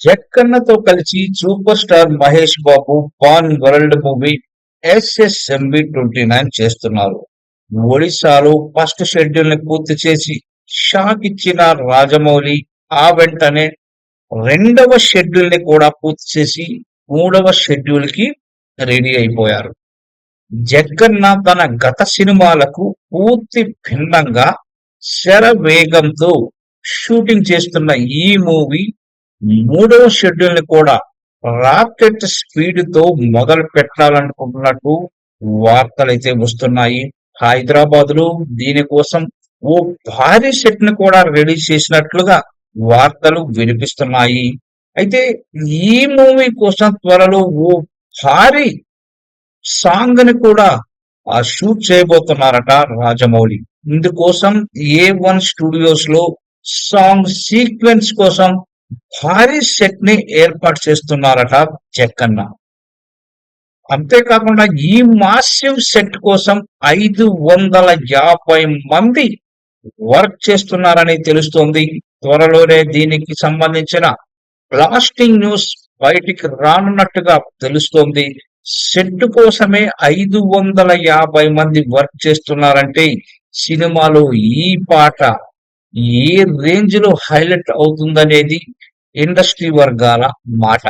జక్కన్నతో కలిసి super star Mahesh Babu pan world movie SSMB twenty nine చేస్తున్నారు. ఒడిశాలో first షెడ్యూల్ని పూర్తి చేసి షాక్ ఇచ్చిన రాజమౌళి ఆ వెంటనే రెండవ షెడ్యూల్ని కూడా పూర్తి చేసి మూడవ షెడ్యూల్కి రెడీ అయిపోయారు. జగ్గన్న తన గత సినిమాలకు పూర్తి భిన్నంగా శర వేగంతో షూటింగ్ చేస్తున్న ఈ మూవీ మూడవ షెడ్యూల్ని కూడా రాకెట్ స్పీడ్తో మొదలు పెట్టాలనుకుంటున్నట్టు వార్తలు అయితే వస్తున్నాయి. హైదరాబాద్లో దీనికోసం ఓ భారీ సెట్ని కూడా రెడీ చేసినట్లుగా వార్తలు వినిపిస్తున్నాయి. అయితే ఈ మూవీ కోసం త్వరలో ఓ భారీ సాంగ్ని కూడా ఆ షూట్ చేయబోతున్నారట రాజమౌళి. ఇందుకోసం ఏ వన్ స్టూడియోస్లో సాంగ్ సీక్వెన్స్ కోసం భారీ సెట్ని ఏర్పాటు చేస్తున్నారట జక్కన్న. అంతేకాకుండా ఈ మాసివ్ సెట్ కోసం ఐదు వందల యాభై మంది వర్క్ చేస్తున్నారని తెలుస్తోంది. త్వరలోనే దీనికి సంబంధించిన బ్లాస్టింగ్ న్యూస్ బయటికి రానున్నట్టుగా తెలుస్తోంది. సెట్ కోసమే ఐదు వందల యాభై మంది వర్క్ చేస్తున్నారంటే సినిమాలో ఈ పాట ఏ రేంజ్లో హైలైట్ అవుతుందనేది ఇండస్ట్రీ వర్గాల మాట.